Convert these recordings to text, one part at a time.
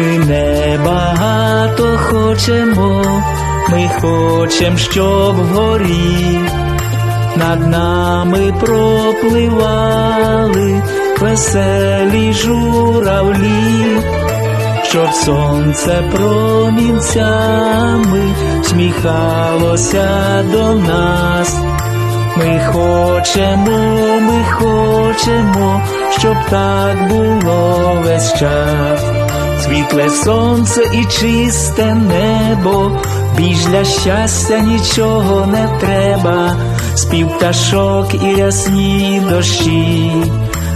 Ми небагато хочемо, ми хочем, щоб вгорі над нами пропливали веселі журавлі, щоб сонце промінцями сміхалося до нас. Ми хочемо, ми хочемо, щоб так було весь час. Світле сонце і чисте небо, більш для щастя нічого не треба, спів пташок і рясні дощі,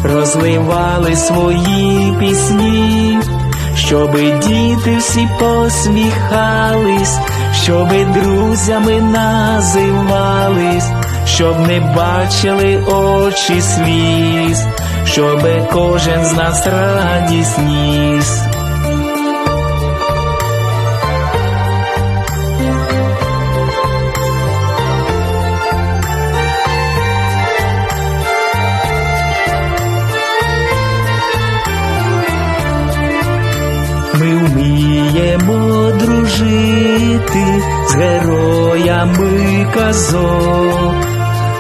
розливали свої пісні, щоби діти всі посміхались, щоби друзями називались, щоб не бачили очі сліз, щоби кожен з нас радість ніс. Ми вміємо дружити з героями казок,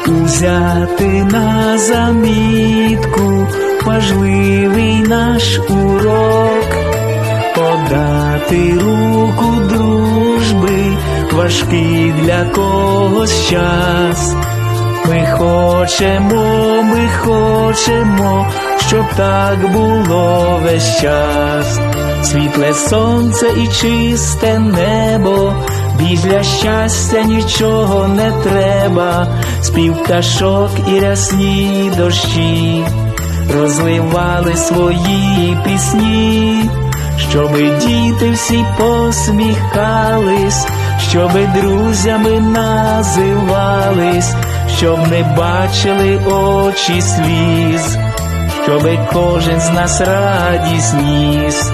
узяти на замітку важливий наш урок, подати руку дружби, важкий для когось час. Ми хочемо, ми хочемо, щоб так було весь час. Світле сонце і чисте небо, більш для щастя нічого не треба, спів пташок і рясні дощі, розливали свої пісні, щоби діти всі посміхались, щоби друзями називались, щоб не бачили очі сліз, щоби кожен з нас радість ніс.